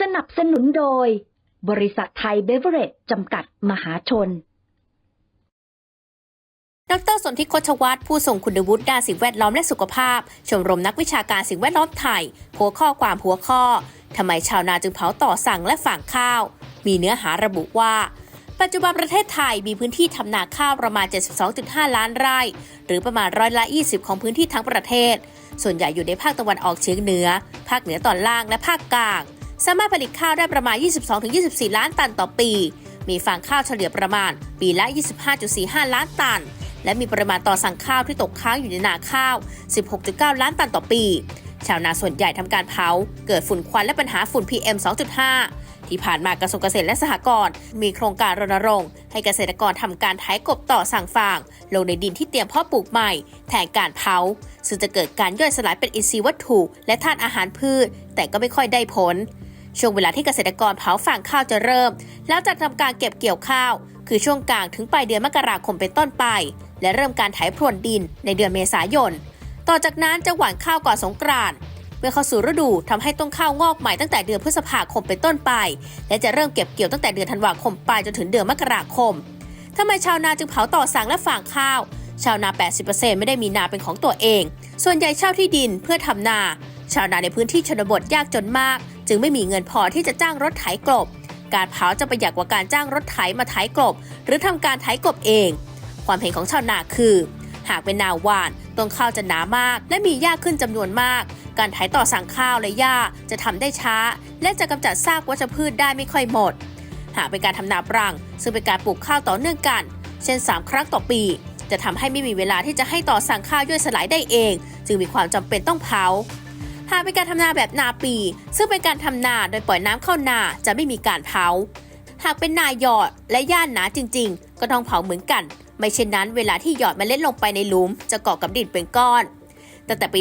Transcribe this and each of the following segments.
สนับสนุนโดย บริษัทไทยเบเวอเรจจำกัดมหาชน ดรสนธิคชวัตรผู้ทรงคุณวุฒิด้านสิ่งแวดล้อมและสุขภาพ ชมรมนักวิชาการสิ่งแวดล้อมไทยหัวข้อความหัวข้อทำไมชาวนาจึงเผาต่อสั่งและฝางข้าว มีเนื้อหาระบุว่า ปัจจุบันประเทศไทยมีพื้นที่ทำนาข้าวประมาณ 72.5 ล้านไร่ หรือประมาณร้อยละ 20 ของพื้นที่ทั้งประเทศ ส่วนใหญ่อยู่ในภาคตะวันออกเฉียงเหนือ ภาคเหนือตอนล่างและภาคกลาง สามารถผลิตข้าวได้ประมาณ 22-24 ล้านตันต่อปี มีฟางข้าวเฉลี่ยประมาณ ปีละ 25.45 ล้านตัน และมีปริมาณต่อสั่งข้าวที่ตกค้างอยู่ในนาข้าว 16.9 ล้านตันต่อปี ชาวนาส่วนใหญ่ทำการเผา เกิดฝุ่นควันและปัญหาฝุ่น PM 2.5 ที่ผ่านมากระทรวงเกษตรและสหกรณ์มีโครงการรณรงค์ ให้เกษตรกรทำการไถกบต่อสั่งฟาง ลงในดินที่เตรียมเพาะปลูกใหม่ แทนการเผาซึ่งจะเกิดการย่อยสลายเป็นอินทรีย์วัตถุ และธาตุอาหารพืช แต่ก็ไม่ค่อยได้ผล ช่วงเวลาที่เกษตรกรเผาฟางข้าวจะเริ่ม แล้วจะทำการเก็บเกี่ยวข้าว คือช่วงกลางถึงปลายเดือนมกราคมเป็นต้นไป และเริ่มการไถพรวนดินในเดือนเมษายน ต่อจากนั้นจะหว่านข้าวก่อนสงกรานต์เมื่อเข้าสู่ฤดูทำให้ต้นข้าวงอกใหม่ตั้งแต่เดือนพฤษภาคมเป็นต้นไป และจะเริ่มเก็บเกี่ยวตั้งแต่เดือนธันวาคมไปจนถึงเดือนมกราคมทำไมชาวนาจึงเผาต่อสั่งและฝางข้าว ชาวนา 80%ไม่ได้มีนาเป็นของตัวเอง ส่วนใหญ่เช่าที่ดินเพื่อทำนา ชาวนาในพื้นที่ชนบทยากจนมาก จึงไม่มีเงินพอที่จะจ้างรถไถกลบ การเผาจะประหยัดกว่าการจ้างรถไถมาไถกลบ หรือทำการไถกลบเอง ความเห็นของชาวนาคือ หากเป็นนาหวานต้นข้าวจะหนามาก และมีหญ้าขึ้นจำนวนมาก การไถต่อสั่งข้าวและหญ้าจะทำได้ช้า และจะกำจัดซากวัชพืชได้ไม่ค่อยหมด หากเป็นการทำนาปรัง ซึ่งเป็นการปลูกข้าวต่อเนื่องกัน เช่น 3 ครั้งต่อปี จะทำให้ไม่มีเวลาที่จะให้ต่อสั่งข้าวย่อยสลายได้เอง จึงมีความจำเป็นต้องเผา หากเป็นการทำนาแบบนาปี ซึ่งเป็นการทำนาโดยปล่อยน้ำเข้านาจะไม่มีการเผา หากเป็นนาหยอดและย่านหนาจริง ๆ ก็ต้องเผาเหมือนกัน ไม่เช่นนั้นเวลาที่หยอดมเมล็ดลงไปในหลุม จะเกาะกับดินเป็นก้อนตั้งแต่ปี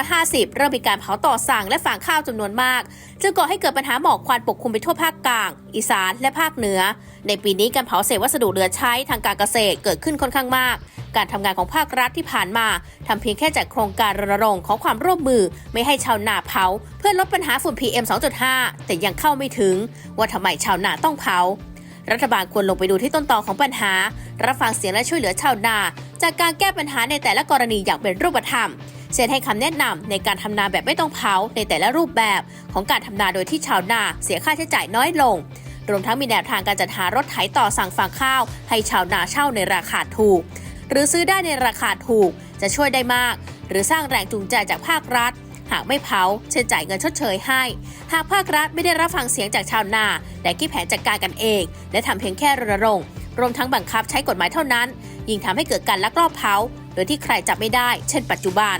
2550 เริ่มมีการเผาต่อสั่งและฝางข้าวจำนวนมาก จึงก่อให้เกิดปัญหาหมอกควันปกคลุมไปทั่วภาคกลาง อีสาน และภาคเหนือ ในปีนี้การเผาเศษวัสดุเหลือใช้ทางการเกษตรเกิดขึ้นค่อนข้างมาก การทำงานของภาครัฐที่ผ่านมาทำเพียงแค่จัดโครงการรณรงค์ขอความร่วมมือไม่ให้ชาวนาเผา เพื่อลดปัญหาฝุ่น PM 2.5 แต่ยังเข้าไม่ถึง ว่าทำไมชาวนาต้องเผา รัฐบาลควรลงไปดูที่ต้นตอของปัญหา รับฟังเสียงและช่วยเหลือชาวนา จากการแก้ปัญหาในแต่ละกรณีอย่างเป็นรูปธรรมเช่นให้คำแนะนำในการทำนาแบบไม่ต้องเผาในแต่ละรูปแบบของการทำนาโดยที่ชาวนาเสียค่าใช้จ่ายน้อยลง รวมทั้งมีแนวทางการจัดหารถไถต่อสั่งฟางข้าว ให้ชาวนาเช่าในราคาถูก หรือซื้อได้ในราคาถูก จะช่วยได้มาก หรือสร้างแรงจูงใจจากภาครัฐ หากไม่เผาเช่นจ่ายเงินชดเชยให้ หากภาครัฐไม่ได้รับฟังเสียงจากชาวนา แต่คิดแผนจัดการกันเอง และทำเพียงแค่รณรงค์รวมทั้งบังคับใช้กฎหมายเท่านั้น ยิ่งทำให้เกิดการลักลอบเผา โดยที่ใครจับไม่ได้ เช่น ปัจจุบัน